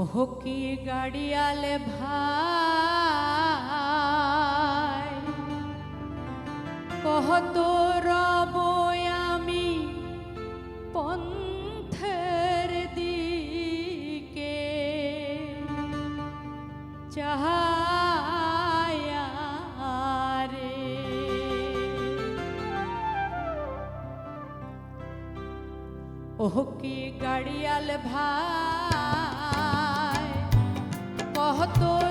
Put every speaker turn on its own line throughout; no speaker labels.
ওহ কি গাড়িয়ালে ভাই। কহত রব আমি পন্থের দিকে। চাহায়া রে ওহ কি গাড়িয়াল ভাই। কহত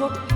我。